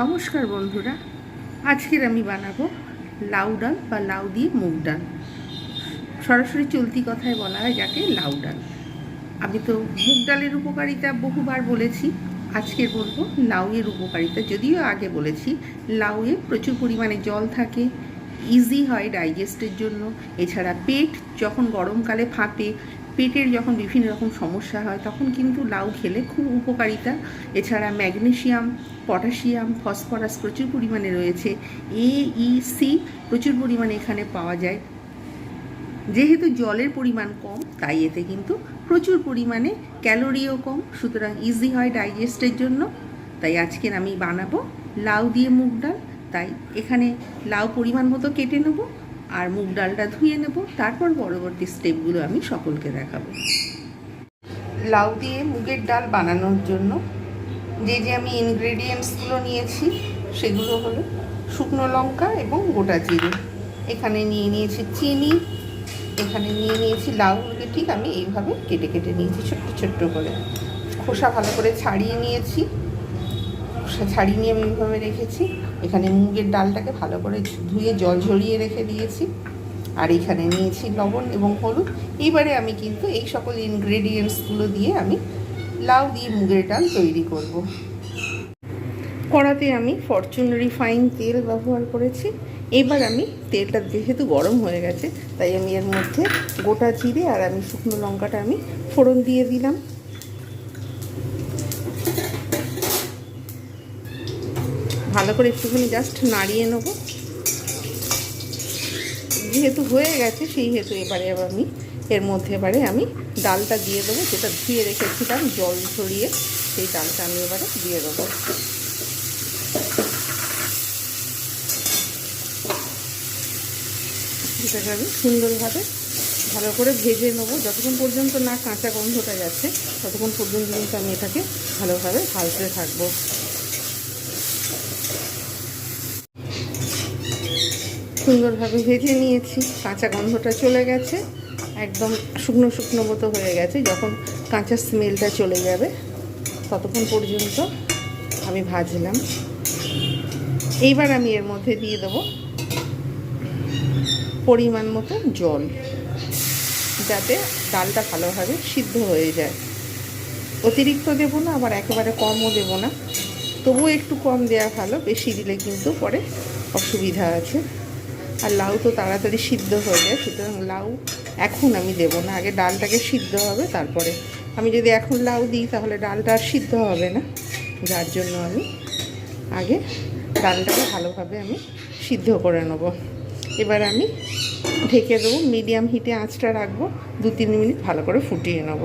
নমস্কার বন্ধুরা, আজকের আমি বানাবো লাউ ডাল বা লাউ দিয়ে মুগ ডাল। সরাসরি চলতি কথায় বলা হয় যাকে লাউ ডাল। আমি তো মুগ ডালের উপকারিতা বহুবার বলেছি আজকে বলব লাউয়ের উপকারিতা। যদিও আগে বলেছি, লাউয়ে প্রচুর পরিমাণে জল থাকে ইজি হয় ডাইজেস্টের জন্য। এছাড়া পেট যখন গরমকালে ফাঁপে পেটের যখন বিভিন্ন রকম সমস্যা হয়, তখন কিন্তু লাউ খেলে খুব উপকারিতা। এছাড়া ম্যাগনেশিয়াম পটাশিয়াম, ফসফরাস প্রচুর পরিমাণে রয়েছে। এ ই সি প্রচুর পরিমাণে এখানে পাওয়া যায়। যেহেতু জলের পরিমাণ কম, তাই এতে কিন্তু প্রচুর পরিমাণে ক্যালোরিও কম, সুতরাং ইজি হয় ডাইজেস্টের জন্য। তাই আজকের আমি বানাবো লাউ দিয়ে মুগ ডাল। তাই এখানে লাউ পরিমাণ মতো কেটে নেব। আর মুগ ডালটা ধুয়ে নেব, তারপর পরবর্তী স্টেপগুলো আমি সকলকে দেখাবো। লাউ দিয়ে মুগের ডাল বানানোর জন্য যে যে আমি ইনগ্রেডিয়েন্টসগুলো নিয়েছি, সেগুলো হলো শুকনো লঙ্কা এবং গোটা জিরে। এখানে নিয়ে নিয়েছি চিনি, এখানে নিয়ে নিয়েছি লাউগুলোকে ঠিক আমি এইভাবে কেটে কেটে নিয়েছি ছোট্ট ছোট্ট করে। খোসা ভালো করে ছাড়িয়ে নিয়েছি। খোসা ছাড়িয়ে নিয়ে আমি এইভাবে রেখেছি। এখানে মুগের ডালটাকে ভালো করে ধুয়ে জল ঝরিয়ে রেখে দিয়েছি। আর এখানে নিয়েছি লবণ এবং হলুদ। এইবারে আমি কিন্তু এই সকল ইনগ্রেডিয়েন্টসগুলো দিয়ে আমি লাউ দিয়ে মুগের ডাল তৈরি করব। কড়াতে আমি ফরচুন রিফাইন তেল ব্যবহার করেছি। এবার আমি তেলটা যেহেতু গরম হয়ে গেছে, তাই আমি এর মধ্যে গোটা জিরে আর আমি শুকনো লঙ্কাটা আমি ফোড়ন দিয়ে দিলাম। ভালো করে একটুখানি জাস্ট নাড়িয়ে নেব। যেহেতু হয়ে গেছে সেই হেতু এবারে আবার আমি, এর মধ্যে এবারে আমি ডালটা দিয়ে দেবো, যেটা ধুয়ে রেখেছিলাম, জল ছড়িয়ে সেই ডালটা আমি এবারে দিয়ে দেবো। এটাকে আমি সুন্দরভাবে ভালো করে ভেজে নেব। যতক্ষণ পর্যন্ত না কাঁচা গন্ধটা যাচ্ছে, ততক্ষণ পর্যন্ত কিন্তু আমি এটাকে ভালোভাবে ভাজতে থাকব। সুন্দরভাবে ভেজে নিয়েছি, কাঁচা গন্ধটা চলে গেছে, একদম শুকনো শুকনো মতো হয়ে গেছে। যখন কাঁচা স্মেলটা চলে যাবে, ততক্ষণ পর্যন্ত আমি ভাজলাম। এইবার আমি এর মধ্যে দিয়ে দেবো পরিমাণ মতো জল, যাতে ডালটা ভালোভাবে সিদ্ধ হয়ে যায়। অতিরিক্ত দেবো না, আবার একেবারে কমও দেবো না। তবুও একটু কম দেওয়া ভালো, বেশি দিলে কিন্তু পরে অসুবিধা আছে। আর লাউ তো তাড়াতাড়ি সিদ্ধ হয়ে যায়, সুতরাং লাউ এখন আমি দেবো না, আগে ডালটাকে সিদ্ধ হবে, তারপরে আমি যদি এখন লাউ দিই তাহলে ডালটা আর সিদ্ধ হবে না। যার জন্য আমি আগে ডালটাকে ভালোভাবে আমি সিদ্ধ করে নেব। এবার আমি ঢেকে দেবো, মিডিয়াম হিটে আঁচটা রাখব, দু তিন মিনিট ভালো করে ফুটিয়ে নেব।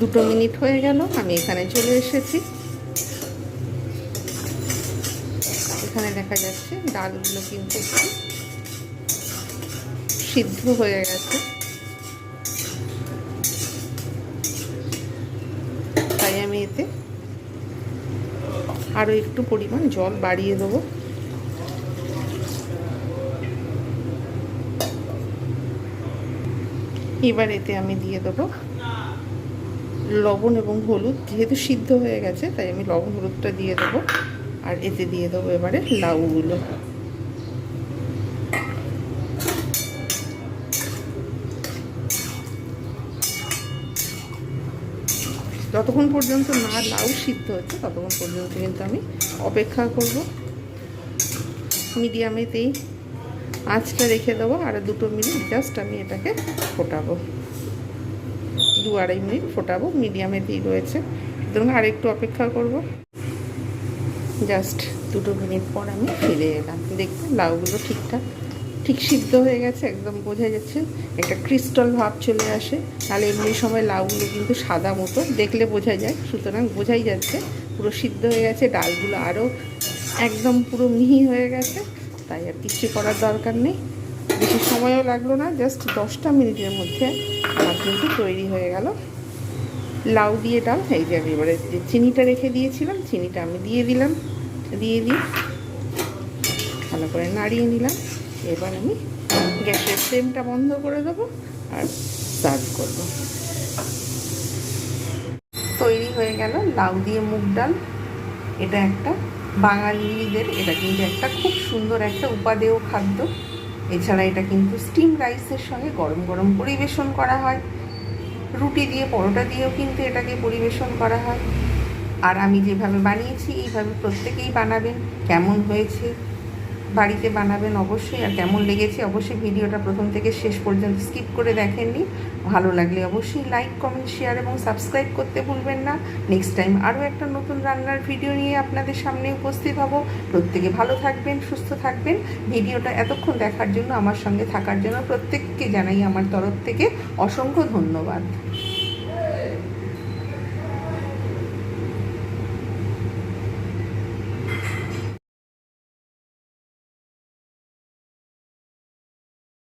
দুটো মিনিট হয়ে গেল, আমি এখানে চলে এসেছি। এখানে দেখা যাচ্ছে ডালগুলো কিন্তু একটু সিদ্ধ হয়ে গেছে। তাই আমি এতে আরও একটু পরিমাণ জল বাড়িয়ে দেবো। এবার এতে আমি দিয়ে দেবো লবণ এবং হলুদ, যেহেতু সিদ্ধ হয়ে গেছে, তাই আমি লবণ হলুদটা দিয়ে দেবো। আর এতে দিয়ে দেবো এবারে লাউগুলো। যতক্ষণ পর্যন্ত না লাউ সিদ্ধ হচ্ছে, ততক্ষণ পর্যন্ত কিন্তু আমি অপেক্ষা করব। মিডিয়ামেতেই আঁচটা রেখে দেবো আর দুটো মিনিট জাস্ট আমি এটাকে ফোটাবো। দু আড়াই মিনিট ফোটাবো, মিডিয়ামেতেই রয়েছে। সুতরাং আরেকটু অপেক্ষা করব। জাস্ট দুটো মিনিট পর আমি ফিরে এলাম। দেখতে লাউগুলো ঠিকঠাক, ঠিক সিদ্ধ হয়ে গেছে, একদম বোঝা যাচ্ছে। একটা ক্রিস্টাল ভাব চলে আসে। তাহলে এমনি সময় লাউগুলো কিন্তু সাদা মতো, দেখলে বোঝা যায়। সুতরাং বোঝাই যাচ্ছে, পুরো সিদ্ধ হয়ে গেছে, ডালগুলো আরও একদম পুরো মিহি হয়ে গেছে। তাই আর কিচ্ছু করার দরকার নেই। বেশি সময়ও লাগল না, জাস্ট দশটা মিনিটের মধ্যে আমার কিন্তু তৈরি হয়ে গেল। লাউ দিয়ে ডাল এই যে আমি এবারে যে চিনিটা রেখে দিয়েছিলাম, চিনিটা আমি দিয়ে দিলাম, দিয়ে দিই। ভালো করে নাড়িয়ে নিলাম। এবার আমি গ্যাসের ফ্লেমটা বন্ধ করে দেবো আর সার্ভ করব। তৈরি হয়ে গেল লাউ দিয়ে মুগ ডাল। এটা একটা বাঙালিদের, এটা কিন্তু একটা খুব সুন্দর একটা উপাদেয় খাদ্য। এছাড়া এটা কিন্তু স্টিম রাইসের সঙ্গে গরম গরম পরিবেশন করা হয়। রুটি দিয়ে, পরোটা দিয়েও কিন্তু এটাকে পরিবেশন করা হয়। আর আমি যেভাবে বানিয়েছি, এইভাবে প্রত্যেকেই বানাবেন। কেমন হয়েছে? বাড়িতে বানাবেন অবশ্যই, আর কেমন লেগেছে অবশ্যই ভিডিওটা প্রথম থেকে শেষ পর্যন্ত স্কিপ করে দেখেননি। ভালো লাগলে অবশ্যই লাইক কমেন্ট শেয়ার এবং সাবস্ক্রাইব করতে ভুলবেন না। নেক্সট টাইম আরও একটা নতুন রান্নার ভিডিও নিয়ে আপনাদের সামনে উপস্থিত হব। প্রত্যেকে ভালো থাকবেন, সুস্থ থাকবেন। ভিডিওটা এতক্ষণ দেখার জন্য, আমার সঙ্গে থাকার জন্য প্রত্যেককে জানাই আমার তরফ থেকে অসংখ্য ধন্যবাদ।